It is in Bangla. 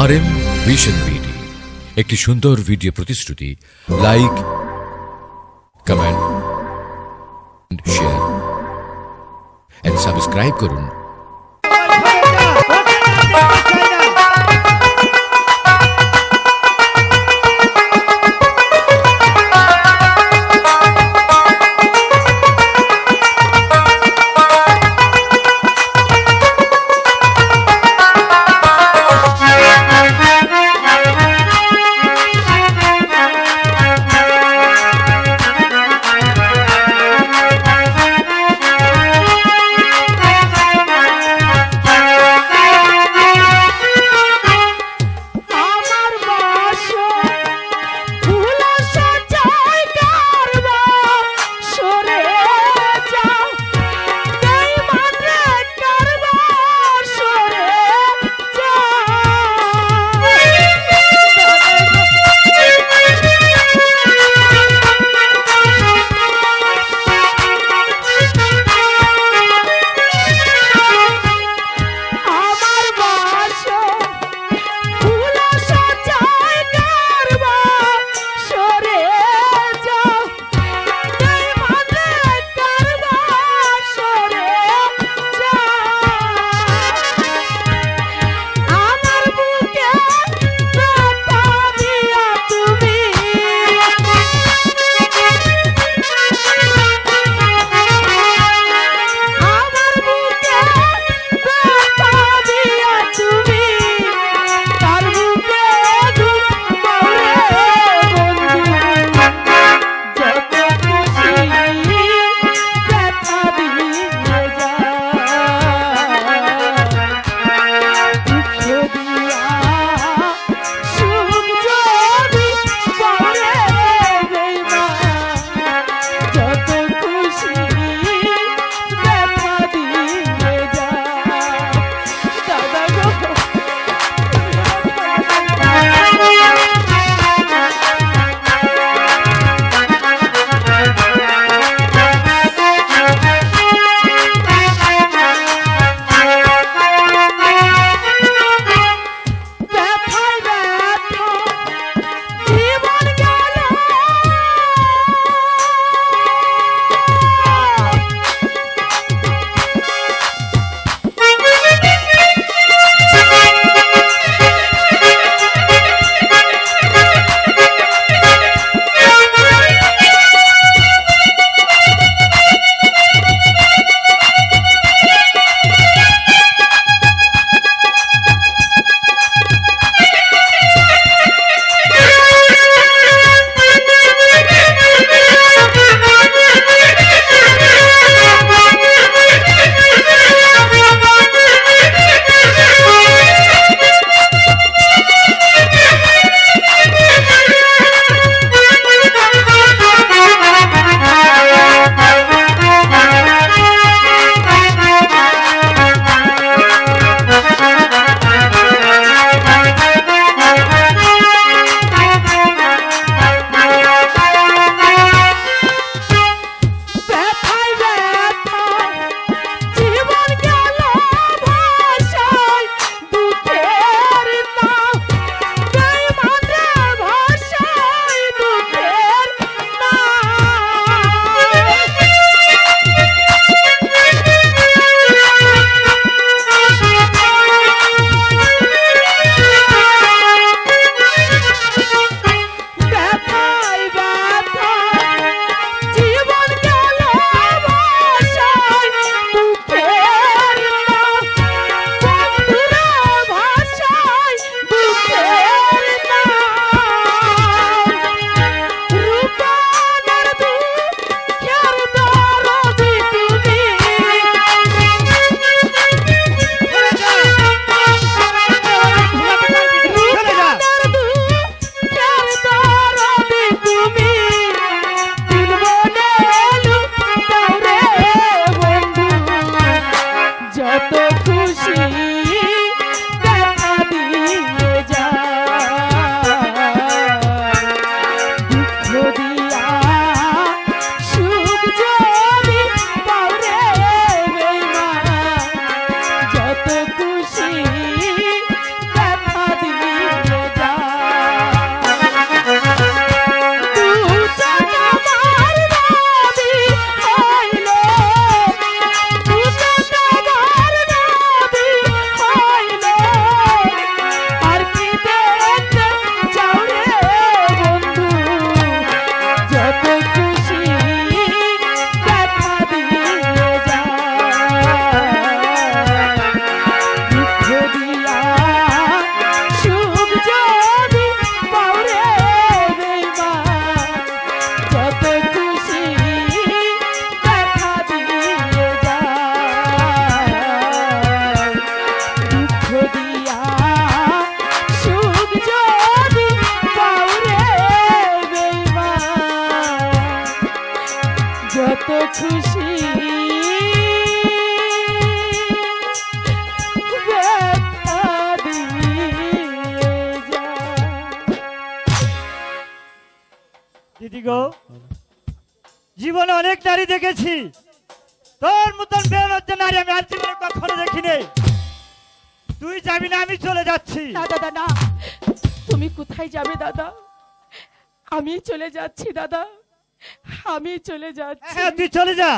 আর এম ভিশন বিডি একটি সুন্দর ভিডিও প্রতিশ্রুতি like comment share and subscribe করুন। 不行 জীবনে অনেক নারী দেখেছি। তোর মতন বের হচ্ছে নারী আমি আর জীবনে কখনো দেখিনি। তুই যাবি না আমি চলে যাচ্ছি। না দাদা না। তুমি কোথায় যাবে দাদা? আমি চলে যাচ্ছি দাদা। আমি চলে যাচ্ছি। হ্যাঁ তুই চলে যা।